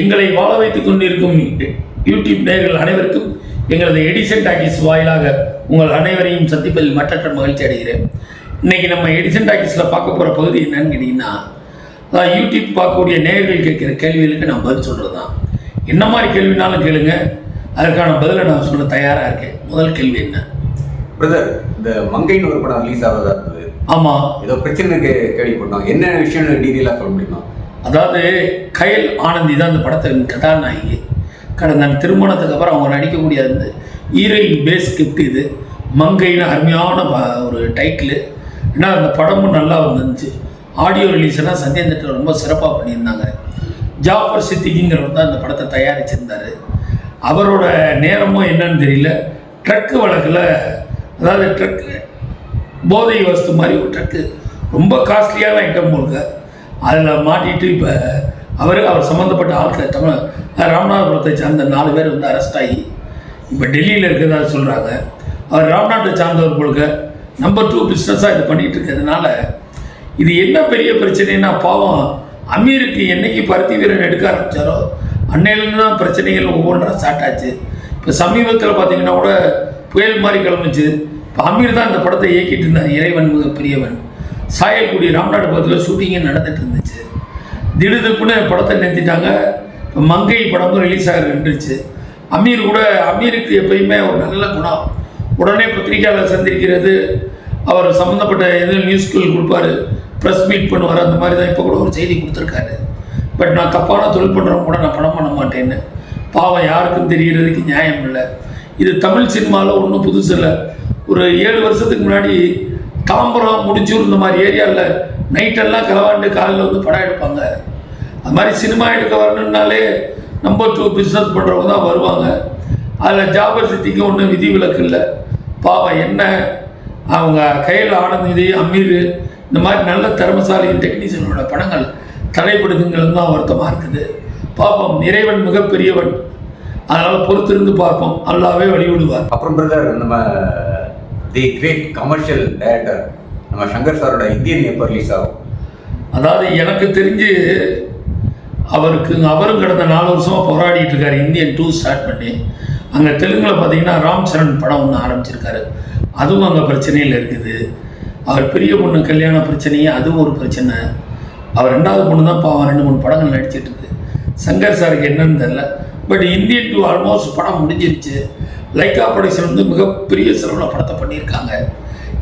எங்களை வாழ வைத்துக் கொண்டிருக்கும் யூடியூப் நேர்கள் அனைவருக்கும் எங்களது எடிசன் டாக்கிஸ் வாயிலாக உங்கள் அனைவரையும் சந்திப்பதில் மற்றற்ற மகிழ்ச்சி அடைகிறேன். இன்னைக்கு நம்ம எடிசன் டாக்கிஸில் பார்க்க போகிற பகுதி என்னன்னு கேட்டிங்கன்னா யூடியூப் பார்க்கக்கூடிய நேர்கள் கேட்குற கேள்விகளுக்கு நான் பதில் சொல்கிறது தான் என்ன மாதிரி கேள்வினாலும் கேளுங்க. அதற்கான பதிலை நான் சொல்ல தயாராக இருக்கேன். முதல் கேள்வி என்ன? பிரதர் இந்த மங்கைன்னு ஒரு படம் ரிலீஸ் ஆகிறதா இருந்தது. ஆமாம் ஏதோ பிரச்சனை கே- கேள்விப்பட்டோம். என்ன விஷயம் டீட்டெயிலாக சொல்ல முடியுமா? அதாவது கயல் ஆனந்தி தான் அந்த படத்தின் கதாநாயகி. கடந்த திருமணத்துக்கு அப்புறம் அவங்க நடிக்கக்கூடிய அந்த ஹீரோயின் பேஸ் ஸ்கிரிப்ட் இது. மங்கைன்னு அருமையான ஒரு டைட்டில் ஏன்னா அந்த படமும் நல்லா வந்துருந்துச்சு. ஆடியோ ரிலீஸ்னால் சத்யன் தேட்டர் ரொம்ப சிறப்பாக பண்ணியிருந்தாங்க. ஜாஃபர் சித்திகிங்கிறவர் தான் அந்த படத்தை தயாரிச்சிருந்தார். அவரோட நேரமும் என்னன்னு தெரியல. ட்ரக்கு வழக்கில் அதாவது ட்ரக்கு போதை வஸ்து மாதிரி ஒரு ட்ரக்கு ரொம்ப காஸ்ட்லியான ஐட்டம் போலுங்க. அதில் மாட்டிட்டு இப்போ அவர் அவர் சம்மந்தப்பட்ட ஆட்கள் தமிழ் ராமநாதபுரத்தை சார்ந்த நாலு பேர் வந்து அரெஸ்ட் ஆகி இப்போ டெல்லியில் இருக்கிறதா சொல்கிறாங்க அவர் ராம்நாட்டை சார்ந்தவர் கொடுக்க நம்பர் டூ பிஸ்னஸாக இது பண்ணிகிட்டு இருக்கிறதுனால இது என்ன பெரிய பிரச்சனைனா பாவம் அமீருக்கு என்னைக்கு பருத்தி வீரன் எடுக்க ஆரம்பிச்சாரோ அன்னையிலேருந்து தான் பிரச்சனைகள் ஒவ்வொன்றா ஸ்டார்ட் ஆச்சு. இப்போ சமீபத்தில் பார்த்தீங்கன்னா கூட புயல் மாதிரி கிளம்பிச்சு இப்போ அமீர் தான் இந்த படத்தை இயக்கிட்டு இருந்தார். இறைவன் மிக பெரியவன் சாயல்குடி ராம்நாடு பக்கத்தில் ஷூட்டிங்கே நடந்துட்டு இருந்துச்சு. திடுதுப்புன்னு படத்தை நிறுத்திட்டாங்க. இப்போ மங்கை படமும் ரிலீஸ் ஆக நின்றுச்சு. அமீர் கூட அமீருக்கு எப்பயுமே ஒரு நல்ல குணம். உடனே பத்திரிகையாளர் சந்திக்கிறது. அவர் சம்மந்தப்பட்ட எது நியூஸ்கள் கொடுப்பாரு. ப்ரெஸ் மீட் பண்ணுவார். அந்த மாதிரி தான் இப்போ கூட ஒரு செய்தி கொடுத்துருக்காரு. பட் நான் தப்பான தொழில் பண்ணுறவங்க கூட நான் படம் பண்ண மாட்டேன்னு. பாவம் யாருக்கும் தெரிகிறதுக்கு நியாயம் இல்லை. இது தமிழ் சினிமாவில் ஒன்றும் புதுசு இல்லை. ஒரு ஏழு வருஷத்துக்கு முன்னாடி தாம்பரம் முடிச்சூர் இந்த மாதிரி ஏரியாவில் நைட்டெல்லாம் களவாண்டு காலையில் வந்து படம் எடுப்பாங்க. அது மாதிரி சினிமா எடுக்க வரணுன்னாலே நம்பர் டூ பிஸ்னஸ் பண்ணுறவங்க தான் வருவாங்க. அதில் ஜாபர் சித்திக்கு ஒன்றும் விதி விலக்கு இல்லை. பாவம் என்ன? அவங்க கையில் ஆனந்தி அமீர் இந்த மாதிரி நல்ல திறமசாலி டெக்னீஷியனோட படங்கள் தடைப்படுதுங்கிறது தான் வருத்தமாக இருக்குது. பார்ப்போம் இறைவன் மிகப்பெரியவன். அதனால் பொறுத்திருந்து பார்ப்போம். அல்லாவே வழிவிடுவார். அப்புறம் பிரதர் நம்ம தி கிரேட் கமர்ஷியல் டைரக்டர் நம்ம சங்கர் சாரோட இந்தியன் எப்போ ரிலீஸ் ஆகும் அதாவது எனக்கு தெரிஞ்சு அவருக்கு அவரும் கடந்த நாலு வருஷமாக போராடிட்டு இருக்காரு. இந்தியன் டூ ஸ்டார்ட் பண்ணி. அங்கே தெலுங்கில் பார்த்தீங்கன்னா ராம் சரண் படம் ஒன்று ஆரம்பிச்சிருக்காரு. அதுவும் அங்கே பிரச்சனையில் இருக்குது. அவர் பெரிய பொண்ணு கல்யாண பிரச்சனையே அதுவும் ஒரு பிரச்சனை. அவர் ரெண்டாவது பொண்ணு தான் பாவம். ரெண்டு மூணு படங்கள் நடிச்சிட்டு இருக்கு. சங்கர் சாருக்கு என்னன்னு தெரில பட் இந்தியன் டூ ஆல்மோஸ்ட் படம் முடிஞ்சிருச்சு. லைக்கா ப்ரொடக்ஷன் வந்து மிகப்பெரிய செலவில் படத்தை பண்ணியிருக்காங்க.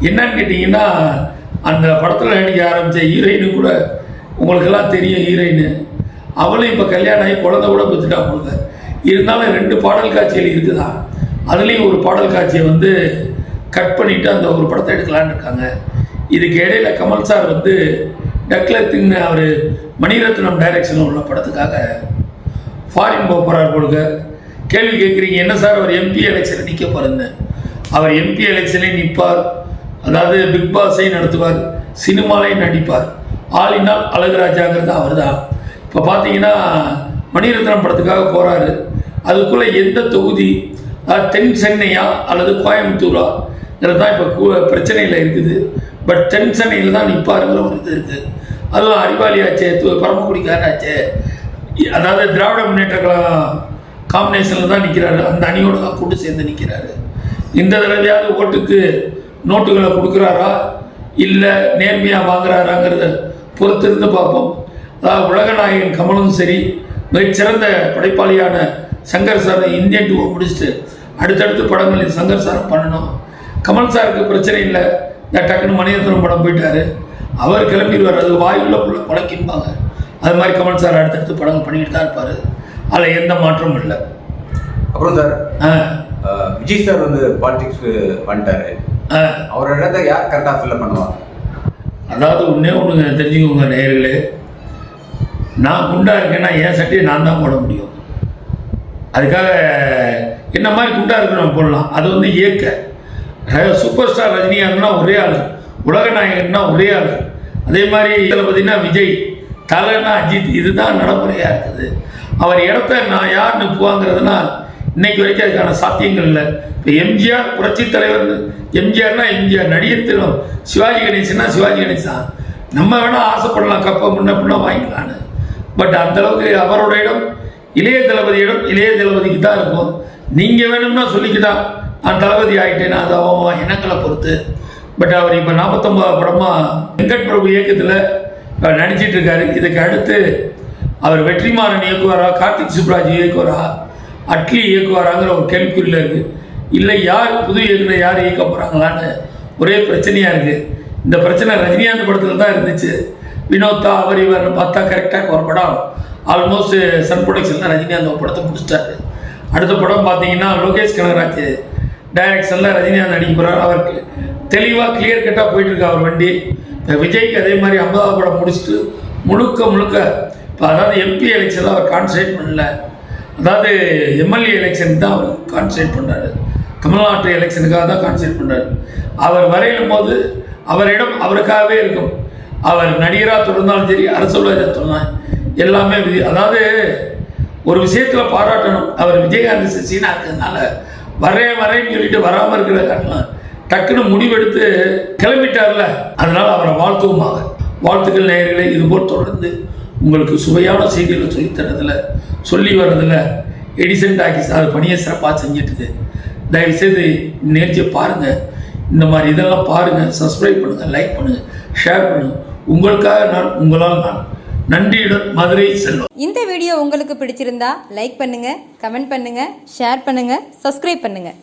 என்னன்னு கேட்டிங்கன்னா அந்த படத்தில் நடிக்க ஆரம்பித்த ஹீரோயினு கூட உங்களுக்கெல்லாம் தெரியும் ஹீரோயின். அவளும் இப்போ கல்யாணம் ஆகி குழந்தை கூட பெற்றுட்டா கொடுங்க இருந்தாலும் ரெண்டு பாடல் காட்சிகள் இருக்குதா? அதுலேயும் ஒரு பாடல் காட்சியை வந்து கட் பண்ணிவிட்டு அந்த ஒரு படத்தை எடுக்கலான்னு இருக்காங்க. இதுக்கு இடையில கமல் சார் வந்து டக்லத்தின் அவர் மணிரத்னம் டைரக்ஷனில் உள்ள படத்துக்காக ஃபாரின் போக போகிறார் கொடுக்க கேள்வி கேட்குறீங்க என்ன சார் அவர் எம்பி எலெக்ஷனில் நிற்க போகிறேன்னு அவர் எம்பி எலெக்ஷனில் நிற்பார் அதாவது பிக் பாஸை நடத்துவார் சினிமாலையும் நடிப்பார். ஆளினால் அழகுராஜாங்கிறது அவர் தான் இப்போ பார்த்தீங்கன்னா மணிரத்னம் படத்துக்காக போகிறாரு அதுக்குள்ளே எந்த தொகுதி தென் சென்னையா அல்லது கோயம்புத்தூரா? தான் இப்போ பிரச்சனையில் இருக்குது. பட் தென் சென்னையில் தான் நிற்பாருங்கிற ஒரு இது இருக்குது அதுவும் அறிவாளியாச்சே து- பரமக்குடிக்காராச்சே அதாவது திராவிட முன்னேற்ற கழகம் காம்பினேஷனில் தான் நிற்கிறாரு அந்த அணியோடு தான் கூட்டு சேர்ந்து நிற்கிறாரு இந்த தடவையாவது ஓட்டுக்கு நோட்டுகளை கொடுக்குறாரா? இல்லை நேர்மையாக வாங்குறாராங்கிறத பொறுத்திருந்து பார்ப்போம். அதாவது உலகநாயகன் கமலும் சரி மிகச்சிறந்த படைப்பாளியான சங்கர் சார் இந்தியன் டூவை முடிச்சுட்டு அடுத்தடுத்து படங்கள் சங்கர் சாரை பண்ணணும். கமல் சாருக்கு பிரச்சனை இல்லை. இந்த டக்குன்னு மணியத்தனம் படம் போயிட்டார். அவர் கிளம்பிடுவார். அது வாயுள்ள பிள்ளை குலைக்கிம்பாங்க அது மாதிரி கமல் சார் அடுத்தடுத்து படங்கள் பண்ணிக்கிட்டு தான் இருப்பார். அதில் எந்த மாற்றமும் இல்லை. அப்புறம் சார் விஜய் சார் வந்து பாலிடிக்ஸ்க்கு வந்துட்டாரு. ஆ. அவரோட இடத்த யார் கரெக்டாக ஃபில்அப் பண்ணுவாங்க அதாவது ஒன்றே ஒன்று தெரிஞ்சுக்கோங்க நேயர்களே. நான் குண்டா இருக்கேன்னா என் சட்டையை நான் தான் போட முடியும். அதுக்காக என்ன மாதிரி குண்டா இருக்கிறவன் போடலாம். அது வந்து இயக்க. சூப்பர் ஸ்டார் ரஜினிகாந்த்னா ஒரே ஆள். உலக நாயகன்னா ஒரே ஆள். அதே மாதிரி இதில் பார்த்தீங்கன்னா விஜய் தலைன்னா அஜித் இதுதான் நடைமுறையாக இருக்குது. அவர் இடத்த நான் யார் நிற்புவாங்கிறதுனா இன்னைக்கு வரைக்கும் அதுக்கான சாத்தியங்கள் இல்லை. இப்போ எம்ஜிஆர் புரட்சி தலைவர் எம்ஜிஆர்னா எம்ஜிஆர் நடிகர் தினம் சிவாஜி கணேசன்னா சிவாஜி கணேசன் நம்ம வேணால் ஆசைப்படலாம் கப்பை முன்ன பின்ன வாங்கிக்கலான்னு பட் அந்தளவுக்கு அவரோட இடம் இளைய தளபதியிடம் இளைய தளபதிக்கு தான் இருக்கும். நீங்கள் வேணும்னா சொல்லிக்கிட்டான் நான் தளபதி ஆகிட்டேன்னா அது அவன் இனங்களை பொறுத்து. பட் அவர் இப்போ நாற்பத்தொம்பது படமாக வெங்கட் பிரபு இயக்கத்தில் நடிச்சிட்டு இருக்காரு. இதுக்கு அடுத்து அவர் வெற்றிமாறன் இயக்குவாரா? கார்த்திக் சுப்ராஜ் இயக்குவாரா? அட்லி இயக்குவாராங்கிற ஒரு கேள்விக்குறியில் இருக்குது இல்லை யார் புது இயக்குனர் யார் இயக்க போகிறாங்களான்னு ஒரே பிரச்சனையாக இருக்குது இந்த பிரச்சனை ரஜினிகாந்த் படத்தில் தான் இருந்துச்சு. வினோத்தா அவர் இவர்னு பார்த்தா கரெக்டாக ஒரு படம் ஆல்மோஸ்ட் சன் ப்ரொடக்ஷனில் ரஜினிகாந்த் ஒரு படத்தை முடிச்சிட்டாரு. அடுத்த படம் பார்த்தீங்கன்னா லோகேஷ் கனகராஜ் டைரக்ஷனில் ரஜினிகாந்த் நடிக்க போகிறார் அவருக்கு தெளிவாக கிளியர் கட்டாக போயிட்டுருக்கு அவர் வண்டி. இப்போ விஜய்க்கு அதே மாதிரி ஐம்பதாவது படம் முடிச்சுட்டு முழுக்க முழுக்க அதாவது எம்பி எலெக்ஷனில் அவர் கான்சன்ட்ரேட் பண்ணல. அதாவது எம்எல்ஏ எலெக்ஷனுக்கு தான் அவர் கான்சன்ட்ரேட் பண்ணுறாரு தமிழ்நாட்டு எலெக்ஷனுக்காக தான் கான்சன்ட்ரேட் பண்ணார் அவர் வரையிலும் போது அவரிடம் அவருக்காகவே இருக்கும். அவர் நடிகராக தொடர்ந்தாலும் சரி அரசியல்வாதியாக தொடர்ந்தாலும் எல்லாமே விதி அதாவது ஒரு விஷயத்தில் பாராட்டணும். அவர் விஜயகாந்த் சீனா இருக்கிறதுனால வரேன் வரேன்னு சொல்லிட்டு வராமல் இருக்கிற காரணம் டக்குன்னு முடிவெடுத்து கிளம்பிட்டார்ல. அதனால் அவரை வாழ்த்துவோமாக. வாழ்த்துக்கள் நேயர்களே இதுபோல் தொடர்ந்து உங்களுக்கு சுவையான செய்திகளை சொல்லித் தரதில் சொல்லி வர்றதில் எடிசன் டாக்கிஸ் அது பணியை சிறப்பாக செஞ்சிட்டுது. தயவுசெய்து நிகழ்ச்சியை பாருங்கள் இந்த மாதிரி இதெல்லாம் பாருங்கள் சப்ஸ்கிரைப் பண்ணுங்கள் லைக் பண்ணுங்கள் ஷேர் பண்ணுங்கள் உங்களுக்காக நான் உங்களால் நான் நன்றியுடன் மதுரை செல்வம் இந்த வீடியோ உங்களுக்கு பிடிச்சிருந்தா லைக் பண்ணுங்கள் கமெண்ட் பண்ணுங்கள் ஷேர் பண்ணுங்கள் சப்ஸ்கிரைப் பண்ணுங்கள்